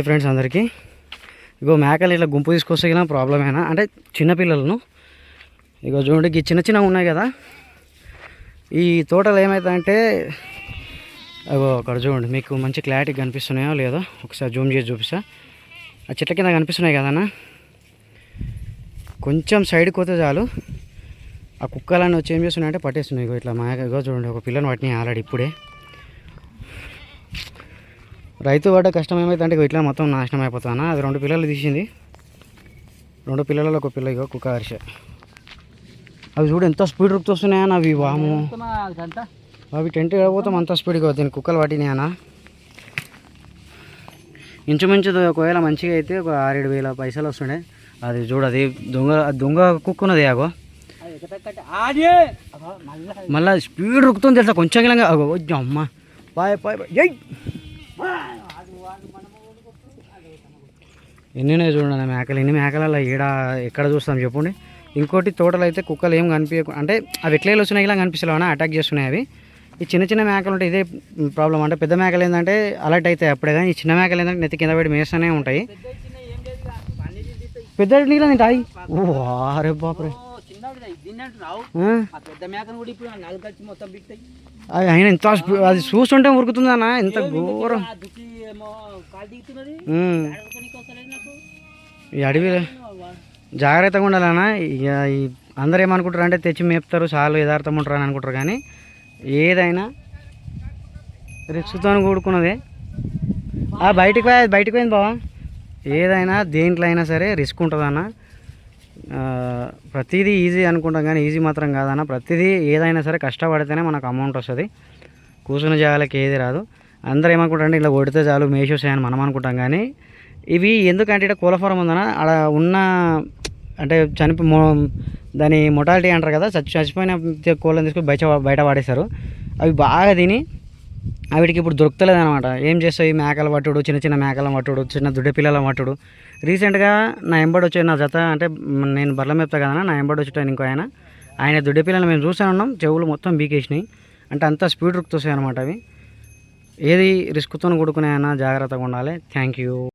Hi friends అందరికీ. ఇగో మేకలు ఇట్లా గుంపు తీసుకొస్తే ప్రాబ్లమేనా అంటే చిన్నపిల్లలను ఇగో చూడండి ఈ చిన్న చిన్నగా ఉన్నాయి కదా. ఈ తోటలు ఏమవుతాయంటే అగో అక్కడ చూడండి మీకు మంచి క్లారిటీ కనిపిస్తున్నాయో లేదో ఒకసారి జూమ్ చేసి చూపిస్తా. ఆ చెట్ల కింద కనిపిస్తున్నాయి కదన్నా కొంచెం సైడ్కి పోతే చాలు. ఆ కుక్కలన్నీ వచ్చి ఏం చేస్తున్నాయంటే పట్టేస్తున్నాయి. ఇగో ఇట్లా మేక ఇగో చూడండి ఒక పిల్లని పట్టినాయి ఆల్రెడీ ఇప్పుడే. రైతు పడ్డ కష్టం ఏమైతే అంటే ఇట్లా మొత్తం నాశనం అయిపోతానా? అది రెండు పిల్లలు తీసింది. రెండు పిల్లలలో ఒక పిల్ల ఇగో కుక్క హర్ష అవి చూడు ఎంత స్పీడ్ రుక్తూ అవి వాము అవి టెంట్ పోతాం అంత స్పీడ్గా దీని కుక్కలు పట్టినాయనా ఇంచుమించు ఒకవేళ మంచిగా అయితే ఒక ఆరేడు వేల పైసలు వస్తుండే అది చూడు అది దొంగ దొంగ కుక్క ఉన్నది అగో. మళ్ళీ స్పీడ్ రుక్కుతుంది తెలుసా? కొంచెం గిలంగా అగో వద్దు అమ్మ. బాయ్ పాయ్ పాయ్. ఎన్నినాయి చూడండి మేకలు ఎన్ని మేకలలో ఈడ ఎక్కడ చూస్తాం చెప్పండి. ఇంకోటి తోటలు అయితే కుక్కలు ఏం కనిపించ అంటే అవి ఎట్లా వచ్చినాయి ఇలా కనిపిస్తలేవనా అటాక్ చేస్తున్నాయి అవి. ఈ చిన్న చిన్న మేకలు ఉంటే ఇదే ప్రాబ్లం అంటే పెద్ద మేకలు ఏంటంటే అలర్ట్ అవుతాయి అప్పుడే కానీ ఈ చిన్న మేకలు ఏంటంటే నెత్తి కింద పడి మేస్తూనే ఉంటాయి. పెద్ద నీళ్ళు తింటాయి ఓ అరే బాపరే. అయినా ఎంత అది చూస్తుంటే ఉరుకుతుందన్న ఎంత ఘోరం. ఈ అడవి జాగ్రత్తగా ఉండాలన్నా ఇక ఈ అందరు ఏమనుకుంటారు అంటే తెచ్చి మేపుతారు చాలు యథార్థం ఉంటారు అని అనుకుంటారు కానీ ఏదైనా రిక్స్తో కూడుకున్నదే. ఆ బయటికి పోయి బయటికి పోయింది బావా. ఏదైనా దేంట్లో అయినా సరే రిస్క్ ఉంటుందన్న ప్రతిదీ ఈజీ అనుకుంటాం కానీ ఈజీ మాత్రం కాదన్న. ప్రతిదీ ఏదైనా సరే కష్టపడితేనే మనకు అమౌంట్ వస్తుంది. కూర్చున్న జాగాలకి ఏది రాదు. అందరూ ఏమనుకుంటారంటే ఇలా కొడితే చాలు మేషోసాయని మనం అనుకుంటాం కానీ ఇవి ఎందుకంటే ఇక్కడ కోళ్ళ ఫారం అక్కడ ఉన్న అంటే చనిపో మో దాని మొటాలిటీ అంటారు కదా చచ్చి చచ్చిపోయిన కోళ్ళని తీసుకొని బయట బయట పాడేశారు అవి బాగా తిని వీటికి ఇప్పుడు దొరుకుతలేదు అనమాట ఏం చేస్తాయి మేకలు పట్టుడు చిన్న చిన్న మేకలను పట్టుడు చిన్న దుడ్డ పిల్లలను పట్టుడు. రీసెంట్గా నా ఎంబడి వచ్చే నా జత అంటే నేను బర్ల మెప్తా కదా నా ఎంబడి వచ్చేటాను ఇంకో ఆయన ఆయన దుడ్డ పిల్లలు మేము చూసే ఉన్నాం చెవులు మొత్తం బీకేసినాయి. అంటే అంత స్పీడ్ రుక్తొస్తాయి అనమాట అవి. ఏది రిస్క్తో కూడుకునే జాగ్రత్తగా ఉండాలి. Thank you.